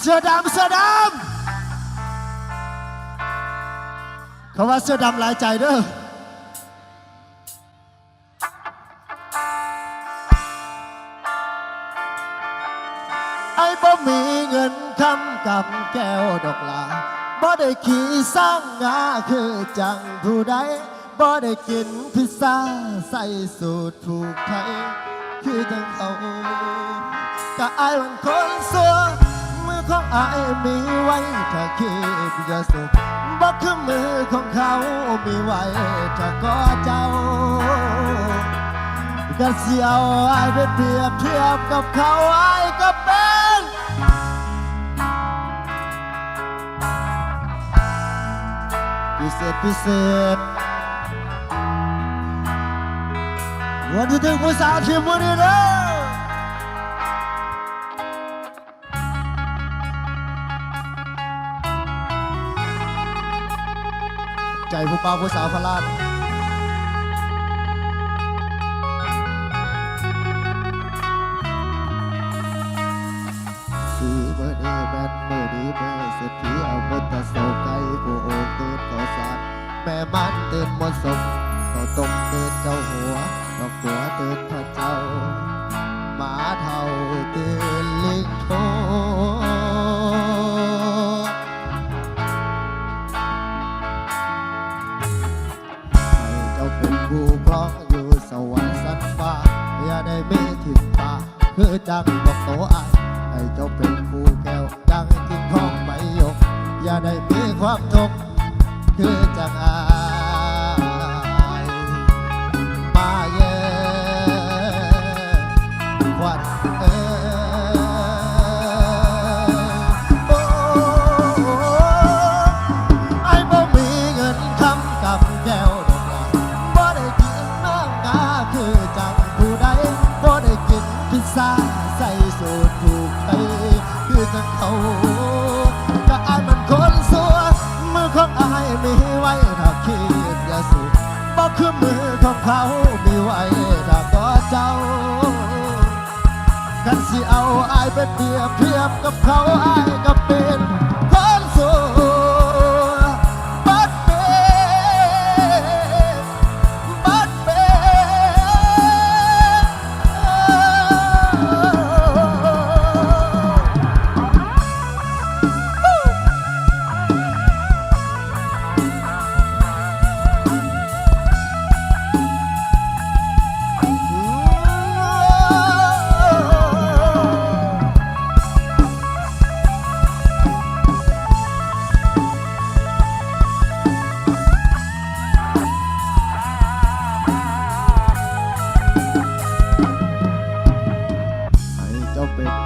เสื้อดำเสื้อดำเขาว่าเสื้อดำหลายใจเด้อไอ้บ่มีเงินคำกับแก้วดอกลาบ่ได้ขี่สร้างงาคือจังผู้ใดบ่ได้กินพิซซ่าใส่สูตรผูกไทยคือจังเขาก็อายมันคนสัว อายมีไว้ถ้าคิดจะสุขบ่คือมือของเขามีไว้ถ้าก็เจ้าก็เสียวอายไปเปรียบเทียบกับเขาอายก็เป็นพิเศษพิเศษวันที่ถึงผู้สาที่มวันนี้เด้อ ใจผู้ป่าผู้สาวพลาดสีเบอร์เดแบนเบอร์ดีเบอร์เศรษฐีเอาบนตะโศกไก่ผู้โอกตื่นก่อสารแม่มันตื่นมดสมก็ต้มตื่นเจ้าหัวดอกหัวตื่นพระเจ้าหมาเท่าตื่นลิงโท คือจังบอกโตอายให้เจ้าเป็นผู้แก้วดังกินทองใบหยก อย่าได้มีความทุกข์คือจังอาย ส่สูตรถูกใจคือจังเขาก็อายมันคนสัวมือของอายมีไว้ถ้าคิดอย่าสูบ่คือมือของเขามีไว้ถ้าก็เจ้ากันสิเอาอายไปเปรียบเทียบกับเขาอายก็เป็น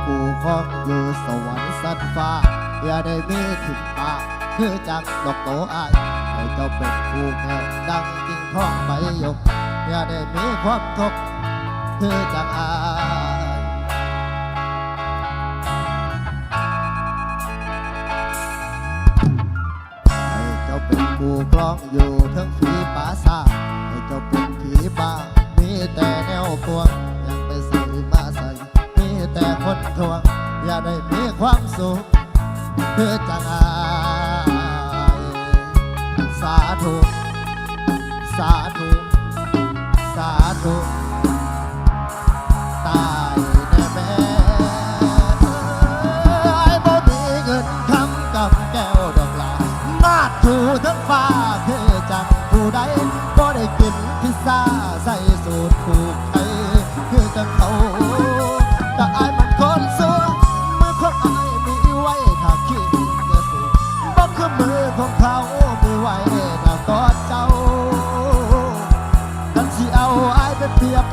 จ้าเป็นคู่ของอยู่สวรรค์สัตว์ฟ้า อย่าได้มีถิ่นป่าคือจักดอกโตอายให้เจ้าเป็นคู่แก้วดังกิ่งทองใบหยก อย่าได้มีความทุกข์คือจักอายให้เจ้าเป็นผู้ครองอยู่ทั้งฝีปราสาให้เจ้าเป็นผีบ้ามีแต่แนวพวง แต่คนทวง อย่าได้มีความสุขเพื่อจังอาสาธุ สาธุ สาธุตายแน่แม่ไอ้บ่มีเงินคำกับแก้วดอกลามาถูทั้งฟ้าคือ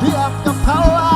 the power.